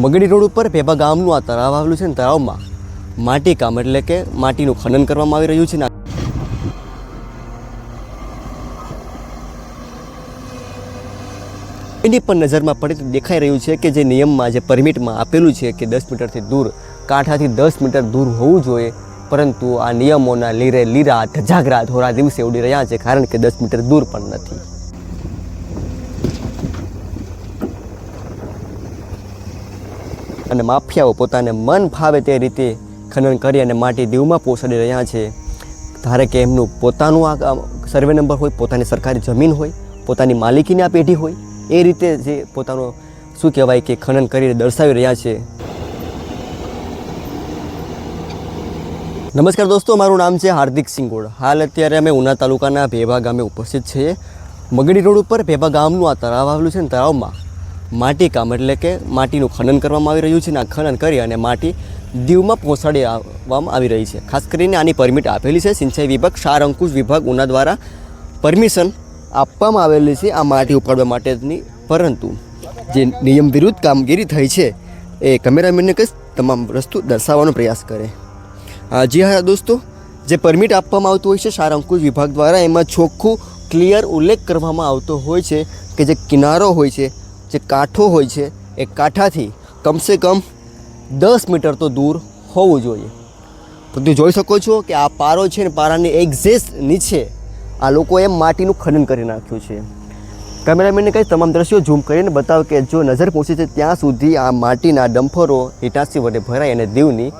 મગડી road ઉપર ભેભા ગામનું આ તળાવ આવેલું છે ને તળાવમાં. માટી કામ એટલે કે માટીનું ખનન કરવામાં આવી રહ્યું છે ને એની પણ નજરમાં પડે તો દેખાઈ રહ્યું છે કે જે નિયમમાં જે પરમિટમાં આપેલું છે કે દસ મીટરથી દૂર, કાંઠાથી દસ મીટર દૂર હોવું જોઈએ, પરંતુ આ નિયમોના લીરે લીરા ધજાગરા ધોરા દિવસે ઉડી રહ્યા છે કારણ કે દસ મીટર દૂર પણ નથી. અને માફિયાઓ પોતાને મન ફાવે તે રીતે ખનન કરી અને માટી દીવમાં પોસાડી રહ્યા છે. ધારે કે એમનું પોતાનું આ સર્વે નંબર હોય, પોતાની સરકારી જમીન હોય, પોતાની માલિકીની આ પેઢી હોય, એ રીતે જે પોતાનો, શું કહેવાય કે ખનન કરીને દર્શાવી રહ્યા છે. નમસ્કાર દોસ્તો, મારું નામ છે હાર્દિક સિંગોડ. હાલ અત્યારે અમે ઉના તાલુકાના ભેભા ગામે ઉપસ્થિત છીએ. મગડી રોડ ઉપર ભેભા ગામનું આ તળાવ આવેલું છે ને તળાવમાં. માટી કામ એટલે કે માટીનું ખનન કરવામાં આવી રહ્યું છે ને આ ખનન કરી અને માટી દીવમાં પહોંચાડી આવવામાં આવી રહી છે. ખાસ કરીને આની પરમિટ આપેલી છે. સિંચાઈ વિભાગ સાર અંકુશ વિભાગ ઉના દ્વારા પરમિશન આપવામાં આવેલી છે આ માટી ઉપાડવા માટેની. પરંતુ જે નિયમ વિરુદ્ધ કામગીરી થઈ છે એ કેમેરામેનને કંઈ તમામ વસ્તુ દર્શાવવાનો પ્રયાસ કરે. જી હા દોસ્તો, જે પરમિટ આપવામાં આવતું હોય છે સાર અંકુશ વિભાગ દ્વારા, એમાં ચોખ્ખું ક્લિયર ઉલ્લેખ કરવામાં આવતો હોય છે કે જે કિનારો હોય છે જે કાંઠો હોય છે, એ કાંઠાથી કમસે કમ દસ મીટર તો દૂર હોવું જોઈએ. તો તમે જોઈ શકો છો કે આ પારો છે ને, પારાની એક્ઝેસ્ટ નીચે આ લોકોએ માટીનું ખનન કરી નાખ્યું છે. કેમેરામેનને કંઈ તમામ દ્રશ્યો ઝૂમ કરીને બતાવ કે જો નજર પહોંચે છે ત્યાં સુધી આ માટીના ડમ્ફરો હિટાસી વડે ભરાય અને દીવની,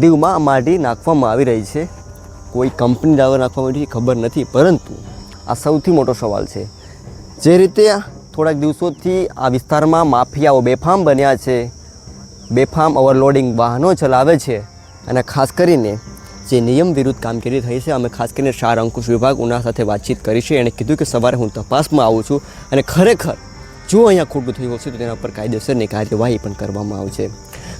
દીવમાં આ માટી નાખવામાં આવી રહી છે. કોઈ કંપની દ્વારા નાખવામાં આવી છે ખબર નથી, પરંતુ આ સૌથી મોટો સવાલ છે. જે રીતે થોડાક દિવસોથી આ વિસ્તારમાં માફિયાઓ બેફામ બન્યા છે. બેફામ ઓવરલોડિંગ વાહનો ચલાવે છે અને ખાસ કરીને જે નિયમ વિરુદ્ધ કામગીરી થઈ છે, અમે ખાસ કરીને શાર અંકુશ વિભાગ ઉના સાથે વાતચીત કરી છે. એણે કીધું કે સવારે હું તપાસમાં આવું છું અને ખરેખર જો અહીંયા ખોટું થયું હશે તો તેના પર કાયદેસરની કાર્યવાહી પણ કરવામાં આવશે.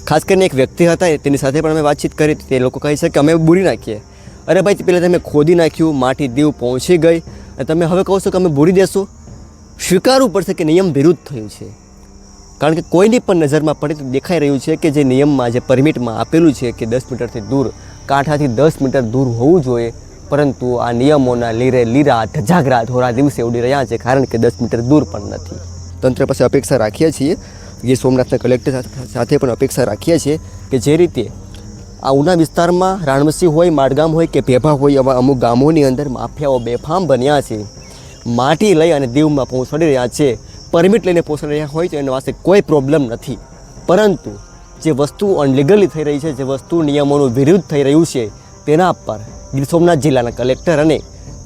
ખાસ કરીને એક વ્યક્તિ હતા તેની સાથે પણ અમે વાતચીત કરી. તે લોકો કહે છે કે અમે બૂરી નાખીએ. અરે ભાઈ પહેલાં તમે ખોદી નાખ્યું, માટી દીવ પહોંચી ગઈ અને તમે હવે કહો છો કે અમે બૂરી દેશો? સ્વીકારવું પડશે કે નિયમ વિરુદ્ધ થયું છે. કારણ કે કોઈની પણ નજરમાં પડે તો દેખાઈ રહ્યું છે કે જે નિયમમાં, જે પરમિટમાં આપેલું છે કે દસ મીટરથી દૂર, કાંઠાથી દસ મીટર દૂર હોવું જોઈએ, પરંતુ આ નિયમોના લીરે લીરા ધજાગરા ધોરા દિવસે ઉડી રહ્યા છે કારણ કે દસ મીટર દૂર પણ નથી. તંત્ર પાસે અપેક્ષા રાખીએ છીએ. ગીર સોમનાથના કલેક્ટર સાથે પણ અપેક્ષા રાખીએ છીએ કે જે રીતે આ ઉના વિસ્તારમાં રાણમસી હોય, માડગામ હોય કે ભેભા હોય એવા અમુક ગામોની અંદર માફિયાઓ બેફામ બન્યા છે. માટી લઈ અને દીવમાં પહોંચાડી રહ્યા છે. પરમિટ લઈને પહોંચાડી રહ્યા હોય તો એની પાસે કોઈ પ્રોબ્લેમ નથી. પરંતુ જે વસ્તુ અનલીગલી થઈ રહી છે, જે વસ્તુ નિયમોનું વિરુદ્ધ થઈ રહ્યું છે, તેના પર ગીર સોમનાથ જિલ્લાના કલેક્ટર અને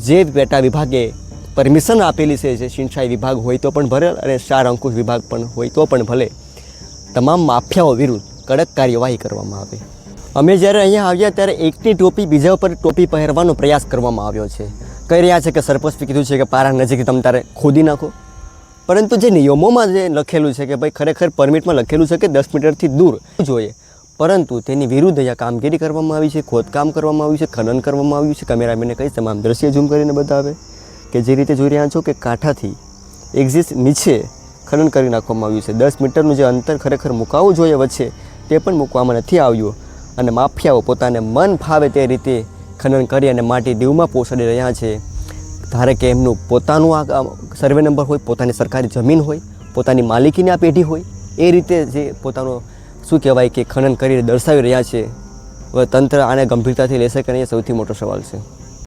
જે પેટા વિભાગે પરમિશન આપેલી છે, જે સિંચાઈ વિભાગ હોય તો પણ ભલે અને શાર અંકુશ વિભાગ પણ હોય તો પણ ભલે, તમામ માફિયાઓ વિરુદ્ધ કડક કાર્યવાહી કરવામાં આવે. અમે જ્યારે અહીંયા આવ્યા ત્યારે એકની ટોપી બીજા ઉપર ટોપી પહેરવાનો પ્રયાસ કરવામાં આવ્યો છે. કહી રહ્યા છે કે સરપંચે કીધું છે કે પારા નજીક તમે તારે ખોદી નાખો. પરંતુ જે નિયમોમાં જે લખેલું છે કે ભાઈ ખરેખર પરમિટમાં લખેલું છે કે દસ મીટરથી દૂર જોઈએ. પરંતુ તેની વિરુદ્ધ અહીંયા કામગીરી કરવામાં આવી છે, ખોદકામ કરવામાં આવ્યું છે, ખનન કરવામાં આવ્યું છે. કેમેરામેને કહી તમામ દ્રશ્ય ઝૂમ કરીને બતાવે કે જે રીતે જોઈ રહ્યા છો કે કાંઠાથી એક્ઝિસ્ટ નીચે ખનન કરી નાખવામાં આવ્યું છે. દસ મીટરનું જે અંતર ખરેખર મુકાવવું જોઈએ વચ્ચે તે પણ મૂકવામાં નથી આવ્યું. અને માફિયાઓ પોતાને મન ફાવે તે રીતે ખનન કરી અને માટી દીવમાં પોસાડી રહ્યા છે. ધારે કે એમનું પોતાનું આ સર્વે નંબર હોય, પોતાની સરકારી જમીન હોય, પોતાની માલિકીની આ પેઢી હોય, એ રીતે જે પોતાનો શું કહેવાય કે ખનન કરીને દર્શાવી રહ્યા છે. તંત્ર આને ગંભીરતાથી લેશે કે નહીં સૌથી મોટો સવાલ છે.